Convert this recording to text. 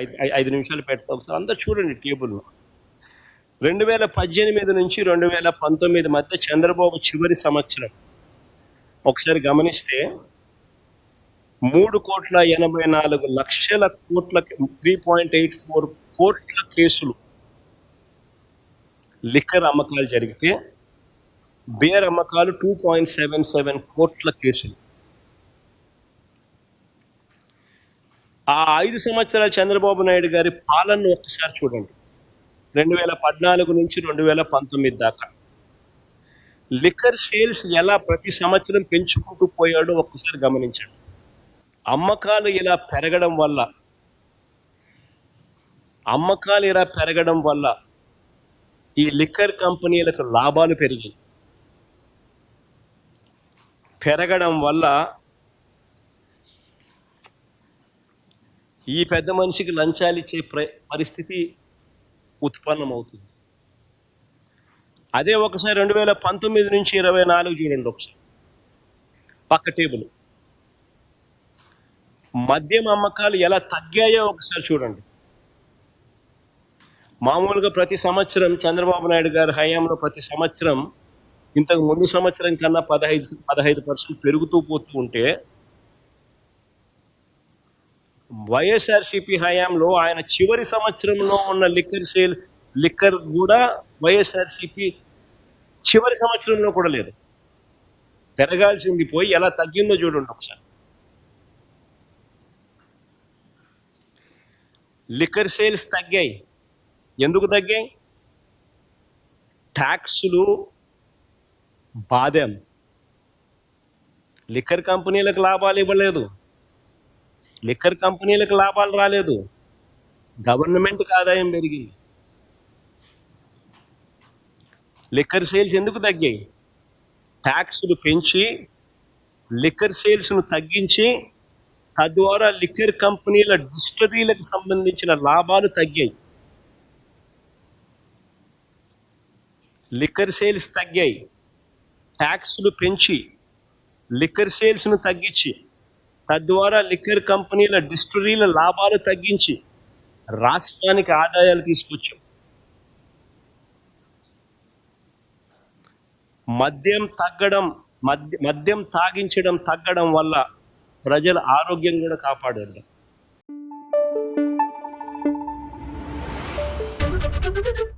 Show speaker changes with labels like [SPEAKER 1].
[SPEAKER 1] ఐదు ఐదు నిమిషాలు పెడతాం సార్. అందరు చూడండి టేబుల్. రెండు వేల పద్దెనిమిది నుంచి రెండు వేల పంతొమ్మిది మధ్య చంద్రబాబు చివరి సంవత్సరం. ఒకసారి గమనిస్తే మూడు కోట్ల ఎనభై నాలుగు లక్షల కోట్ల త్రీ పాయింట్ ఎయిట్ ఫోర్ కోట్ల కేసులు లిక్కర్ అమ్మకాలు జరిగితే బేర్ అమ్మకాలు టూ పాయింట్ సెవెన్ సెవెన్ కోట్ల కేసులు. ఆ ఐదు సంవత్సరాల చంద్రబాబు నాయుడు గారి పాలనను ఒక్కసారి చూడండి. రెండు వేల పద్నాలుగు నుంచి రెండు వేల పంతొమ్మిది దాకా. లిక్కర్ సేల్స్ ఎలా ప్రతి సంవత్సరం పెంచుకుంటూ పోయాడో ఒక్కసారి గమనించండి. అమ్మకాలు ఇలా పెరగడం వల్ల అమ్మకాలు ఇలా పెరగడం వల్ల ఈ లిక్కర్ కంపెనీలకు లాభాలు పెరిగాయి. పెరగడం వల్ల ఈ పెద్ద మనిషికి లంచాలు ఇచ్చే పరిస్థితి ఉత్పన్నమవుతుంది. అదే ఒకసారి రెండు వేల పంతొమ్మిది నుంచి ఇరవై నాలుగు చూడండి ఒకసారి. పక్క టేబుల్. మద్యం అమ్మకాలు ఎలా తగ్గాయో ఒకసారి చూడండి. మామూలుగా ప్రతి సంవత్సరం చంద్రబాబు నాయుడు గారి హయాంలో ప్రతి సంవత్సరం ఇంతకు ముందు సంవత్సరం కన్నా పదహైదు పదహైదు పర్సెంట్ పెరుగుతూ పోతూ ఉంటే వైఎస్ఆర్సిపి హయాంలో ఆయన చివరి సంవత్సరంలో ఉన్న లిక్కర్ సేల్ లిక్కర్ కూడా వైఎస్ఆర్సిపి చివరి సంవత్సరంలో కూడా లేదు. పెరగాల్సింది పోయి ఎలా తగ్గిందో చూడండి ఒకసారి. లిక్కర్ సేల్స్ తగ్గాయి. ఎందుకు తగ్గాయి? ట్యాక్సులు బాదాం లిక్కర్ కంపెనీలకు లాభాలు ఇవ్వలేదు. లిక్కర్ కంపెనీలకు లాభాలు రాలేదు. గవర్నమెంట్కి ఆదాయం పెరిగింది లిక్కర్ సేల్స్ ఎందుకు తగ్గాయి? ట్యాక్సులు పెంచి లిక్కర్ సేల్స్ను తగ్గించి తద్వారా లిక్కర్ కంపెనీల డిస్టరీలకు సంబంధించిన లాభాలు తగ్గాయి. లిక్కర్ సేల్స్ తగ్గాయి. ట్యాక్సులు పెంచి లిక్కర్ సేల్స్ను తగ్గించి. తద్వారా లిక్కర్ కంపెనీల డిస్టరీల లాభాలు తగ్గించి రాష్ట్రానికి ఆదాయాలు తీసుకొచ్చాం మద్యం తగ్గడం మద్య మద్యం తాగించడం తగ్గడం వల్ల ప్రజల ఆరోగ్యం కూడా కాపాడడం Thank you.